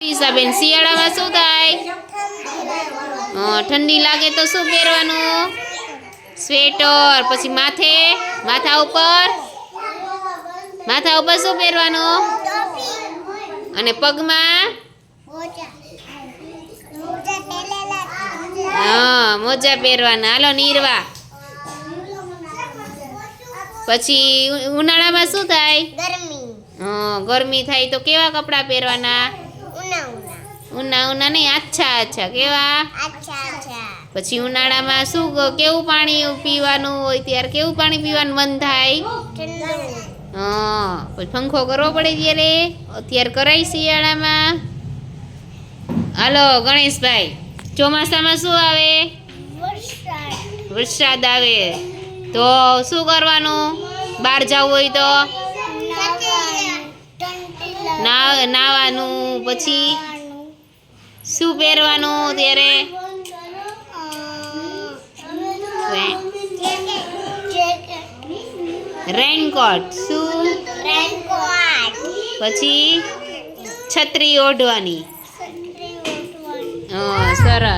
ઈશાબેન શિયાળામાં શું થાય? હા, ઠંડી લાગે તો શું પહેરવાનું? સ્વેટર પછી માથે માથા ઉપર? માથા ઉપર શું પહેરવાનું? અને પગમાં? હા મોજા પહેરવાના. હાલો નીરવા. પછી ઉનાળામાં શું થાય? ગરમી. હા ગરમી થાય તો કેવા કપડાં પહેરવાના? ઉના ઉના નહીં આછા આછા કેવા પછી ઉનાળામાં શું કેવું પાણી પીવાનું હોય ત્યારે કેવું પાણી પીવાનું મન થાય? હા પછી પંખો કરવો પડે ત્યારે અત્યારે કરાય શિયાળામાં. હાલો ગણેશભાઈ ચોમાસામાં શું આવે? વરસાદ. આવે. તો શું કરવાનું? બહાર જવું હોય તો? નાવાનું પછી? શું પહેરવાનું ત્યારે રેનકોટ શું? પછી છત્રી ઓઢવાની. સરસ.